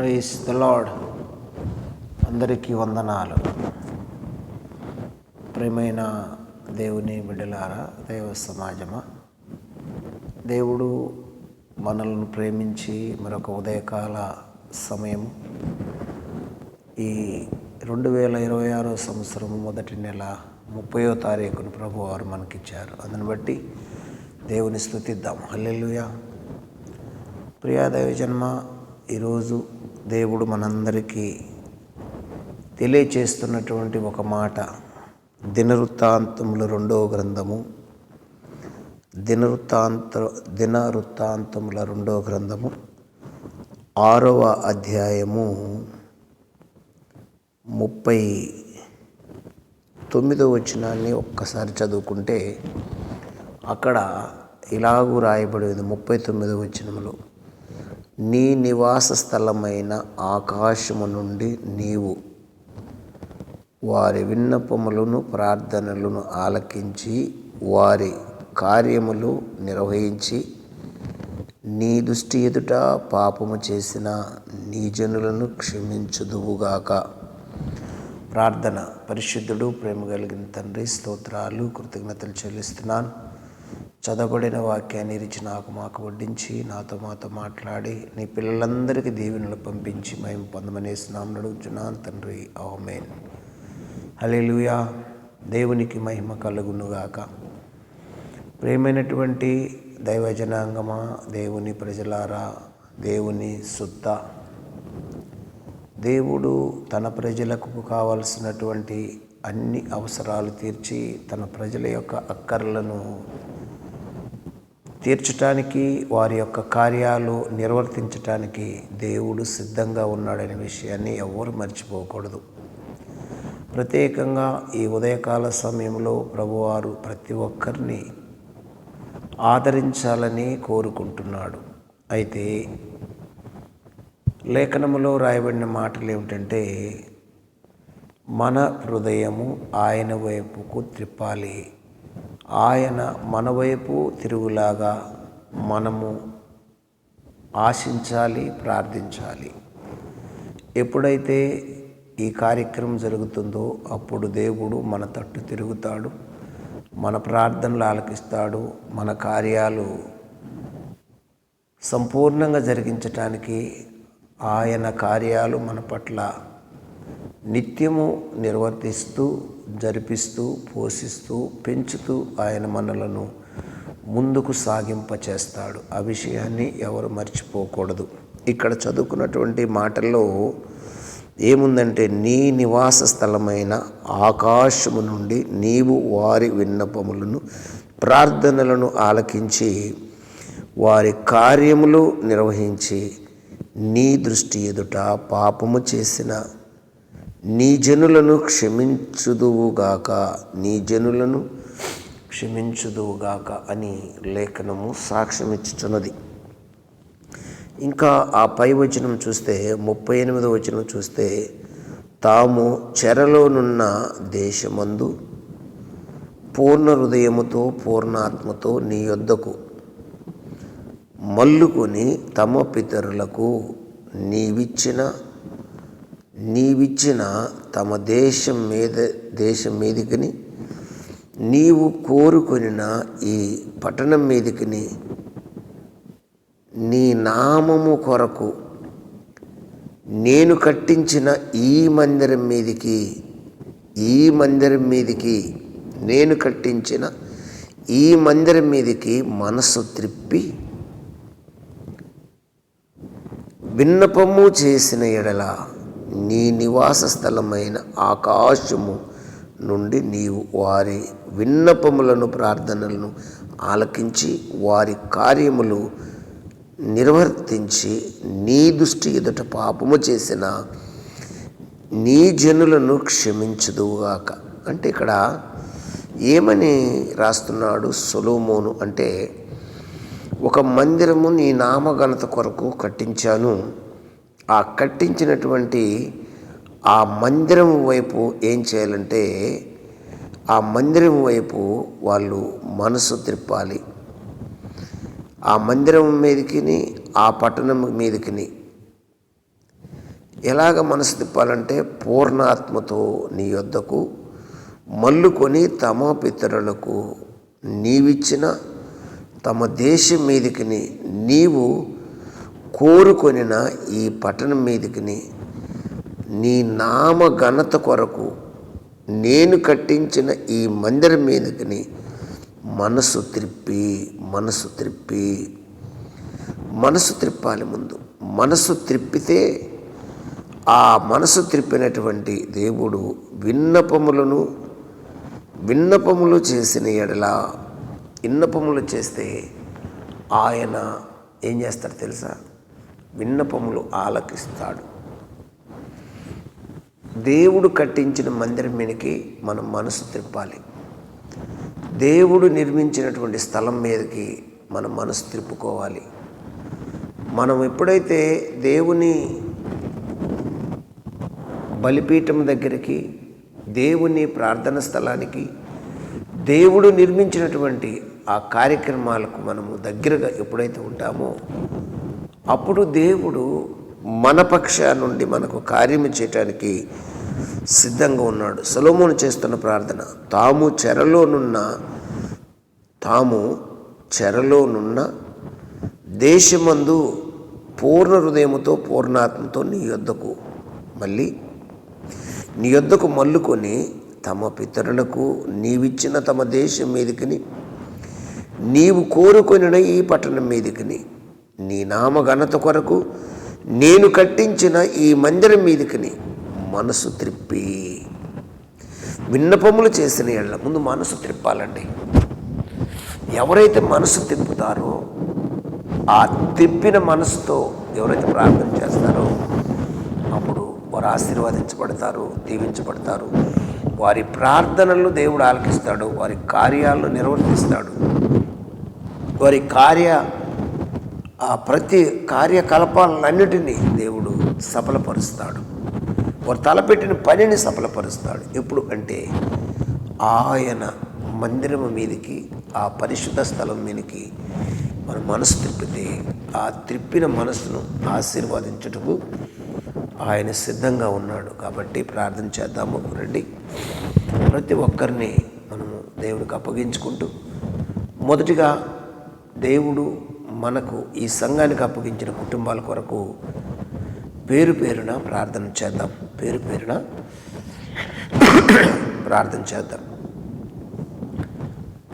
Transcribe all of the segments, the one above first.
Price the lord అందరికీ వందనాలు. ప్రేమైన దేవుని బిడ్డలారా దైవ సమాజమా? దేవుడు మనల్ని ప్రేమించి మరొక ఉదయకాల సమయం ఈ రెండు వేల ఇరవై ఆరో సంవత్సరం మొదటి నెల ముప్పయో తారీఖును ప్రభు వారు మనకిచ్చారు. అందుని బట్టి దేవుని స్థుతిద్దాం. హల్లెలుయా. ప్రియా దైవ జన్మ ఈరోజు దేవుడు మనందరికీ తెలియచేస్తున్నటువంటి ఒక మాట. దినవృత్తాంతముల రెండవ గ్రంథము. దినవృత్తాంత దినవృత్తాంతముల రెండవ గ్రంథము. ఆరవ అధ్యాయము ముప్పై తొమ్మిదో వచనాన్ని ఒక్కసారి చదువుకుంటే అక్కడ ఇలాగూ రాయబడింది ముప్పై తొమ్మిదో వచనంలో నీ నివాస స్థలమైన ఆకాశము నుండి నీవు వారి విన్నపములను ప్రార్థనలను ఆలకించి వారి కార్యములు నిర్వహించి నీ దృష్టి ఎదుట పాపము చేసిన నీ జనులను క్షమించుదువుగాక. ప్రార్థన. పరిశుద్ధుడు ప్రేమ కలిగిన తండ్రి స్తోత్రాలు కృతజ్ఞతలు చెల్లిస్తున్నాను. చదవబడిన వాక్యాన్ని ఇరిచి నాకు మాకు వడ్డించి నాతో మాతో మాట్లాడి నీ పిల్లలందరికీ దీవెనలు పంపించి మేము పొందమనేసినాం అడుగుచున్నాను తండ్రి. ఆమెన్. హలేలుయా దేవునికి మహిమ కలుగునుగాక. ప్రేమైనటువంటి దైవజనాంగమా దేవుని ప్రజలారా దేవుని సుత్త. దేవుడు తన ప్రజలకు కావలసినటువంటి అన్ని అవసరాలు తీర్చి తన ప్రజల యొక్క అక్కర్లను తీర్చటానికి వారి యొక్క కార్యాలు నిర్వర్తించటానికి దేవుడు సిద్ధంగా ఉన్నాడనే విషయాన్ని ఎవరు మర్చిపోకూడదు. ప్రత్యేకంగా ఈ ఉదయకాల సమయంలో ప్రభువారు ప్రతి ఒక్కరిని ఆదరించాలని కోరుకుంటున్నాడు. అయితే లేఖనములో రాయబడిన మాటలు ఏమిటంటే మన హృదయము ఆయన వైపుకు త్రిప్పాలి. ఆయన మన వైపు తిరుగులాగా మనము ఆశించాలి ప్రార్థించాలి. ఎప్పుడైతే ఈ కార్యక్రమం జరుగుతుందో అప్పుడు దేవుడు మన తట్టు తిరుగుతాడు మన ప్రార్థనలు ఆలకిస్తాడు మన కార్యాలు సంపూర్ణంగా జరిగించటానికి ఆయన కార్యాలు మన పట్ల నిత్యము నిర్వర్తిస్తూ జరిపిస్తూ పోషిస్తూ పెంచుతూ ఆయన మనలను ముందుకు సాగింప చేస్తాడు ఆ విషయాన్ని ఎవరు మర్చిపోకూడదు. ఇక్కడ చదువుకున్నటువంటి మాటల్లో ఏముందంటే నీ నివాస స్థలమైన ఆకాశము నుండి నీవు వారి విన్నపములను ప్రార్థనలను ఆలకించి వారి కార్యములు నిర్వహించి నీ దృష్టి ఎదుట పాపము చేసిన నీ జనులను క్షమించుదువుగాక నీ జనులను క్షమించుదువుగాక అని లేఖనము సాక్ష్యమిచ్చుచున్నది. ఇంకా ఆ పై వచనం చూస్తే ముప్పై ఎనిమిదో వచనం చూస్తే తాము చెరలోనున్న దేశమందు పూర్ణ హృదయముతో పూర్ణాత్మతో నీ యొద్దకు మల్లుకొని తమ పితరులకు నీవిచ్చిన నీవిచ్చిన తమ దేశం మీద దేశం మీదికిని నీవు కోరుకొనిన ఈ పట్టణం మీదికిని నీ నామము కొరకు నేను కట్టించిన ఈ మందిరం మీదికి ఈ మందిరం మీదికి నేను కట్టించిన ఈ మందిరం మీదికి మనసు త్రిప్పి విన్నపము చేసిన ఎడల నీ నివాస స్థలమైన ఆకాశము నుండి నీవు వారి విన్నపములను ప్రార్థనలను ఆలకించి వారి కార్యములు నిర్వర్తించి నీ దృష్టి ఎదుట పాపము చేసిన నీ జనులను క్షమించదుగాక అంటే ఇక్కడ ఏమని రాస్తున్నాడు సొలోమోను అంటే ఒక మందిరము నీ నామఘనత కొరకు కట్టించాను. ఆ కట్టించినటువంటి ఆ మందిరం వైపు ఏం చేయాలంటే ఆ మందిరం వైపు వాళ్ళు మనసు త్రిప్పాలి. ఆ మందిరం మీదకిని ఆ పట్టణం మీదకిని ఎలాగ మనసు తిప్పాలంటే పూర్ణాత్మతో నీ యొద్దకు మల్లుకొని తమ పితరులకు నీవిచ్చిన తమ దేశం మీదకి నీవు కోరుకొనిన ఈ పట్టణం మీదకి నీ నామ ఘనత కొరకు నేను కట్టించిన ఈ మందిరం మీదకి మనసు త్రిప్పి మనసు త్రిప్పి. మనసు త్రిప్పాలి ముందు. మనసు త్రిప్పితే ఆ మనసు త్రిప్పినటువంటి దేవుడు విన్నపములను విన్నపములు చేసిన ఎడల విన్నపములు చేస్తే ఆయన ఏం చేస్తారు తెలుసా? విన్నపములు ఆలకిస్తాడు. దేవుడు కట్టించిన మందిరం మీదకి మనం మనసు త్రిప్పాలి. దేవుడు నిర్మించినటువంటి స్థలం మీదకి మనం మనసు త్రిప్పుకోవాలి. మనం ఎప్పుడైతే దేవుని బలిపీఠం దగ్గరికి దేవుని ప్రార్థన స్థలానికి దేవుడు నిర్మించినటువంటి ఆ కార్యక్రమాలకు మనము దగ్గరగా ఎప్పుడైతే ఉంటామో అప్పుడు దేవుడు మన పక్ష నుండి మనకు కార్యము చేయటానికి సిద్ధంగా ఉన్నాడు. సొలోమోను చేస్తున్న ప్రార్థన తాము చెరలోనున్న తాము చెరలోనున్న దేశమందు పూర్ణ హృదయముతో పూర్ణాత్మతో నీ యొద్దకు మళ్ళీ నీ యొద్దకు మల్లుకొని తమ పితరులకు నీవిచ్చిన తమ దేశం మీదికిని నీవు కోరుకొనిన ఈ పట్టణం మీదికిని నీ నామ ఘనత కొరకు నేను కట్టించిన ఈ మందిరం మీదికిని మనసు త్రిప్పి. విన్నపములు చేసిన ఎళ్ళ ముందు మనసు త్రిప్పాలండి. ఎవరైతే మనసు తిప్పుతారో ఆ తిప్పిన మనసుతో ఎవరైతే ప్రార్థన చేస్తారో అప్పుడు వారు ఆశీర్వదించబడతారు దీవించబడతారు. వారి ప్రార్థనలు దేవుడు ఆలకిస్తాడు వారి కార్యాలను నిర్వర్తిస్తాడు. వారి కార్య ఆ ప్రతి కార్యకలాపాలన్నిటినీ దేవుడు సఫలపరుస్తాడు. వారు తలపెట్టిన పనిని సఫలపరుస్తాడు. ఎప్పుడు అంటే ఆయన మందిరం మీదకి ఆ పరిశుద్ధ స్థలం మీదకి మన మనసు తిప్పితే ఆ త్రిప్పిన మనసును ఆశీర్వదించుటకు ఆయన సిద్ధంగా ఉన్నాడు. కాబట్టి ప్రార్థన చేద్దాము. రండి. ప్రతి ఒక్కరిని మనము దేవుడికి అప్పగించుకుంటూ మొదటిగా దేవుడు మనకు ఈ సంఘానికి అప్పగించిన కుటుంబాల కొరకు పేరు పేరున ప్రార్థన చేద్దాం. పేరు పేరున ప్రార్థన చేద్దాం.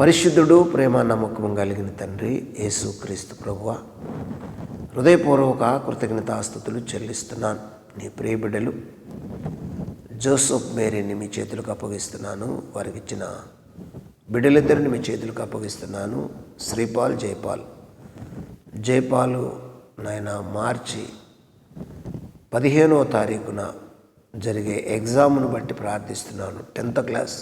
పరిశుద్ధుడు ప్రేమ నమ్మకం కలిగిన తండ్రి యేసు క్రీస్తు ప్రభువ హృదయపూర్వక కృతజ్ఞతాస్థుతులు చెల్లిస్తున్నాను. నీ ప్రియబిడ్డలు జోసఫ్ మేరీని మీ చేతులకు అప్పగిస్తున్నాను. వారికి ఇచ్చిన బిడ్డలిద్దరిని మీ చేతులకు అప్పగిస్తున్నాను. శ్రీపాల్ జైపాల్ జైపాలు నాయన మార్చి పదిహేనవ తారీఖున జరిగే ఎగ్జామ్ను బట్టి ప్రార్థిస్తున్నాను టెన్త్ క్లాస్.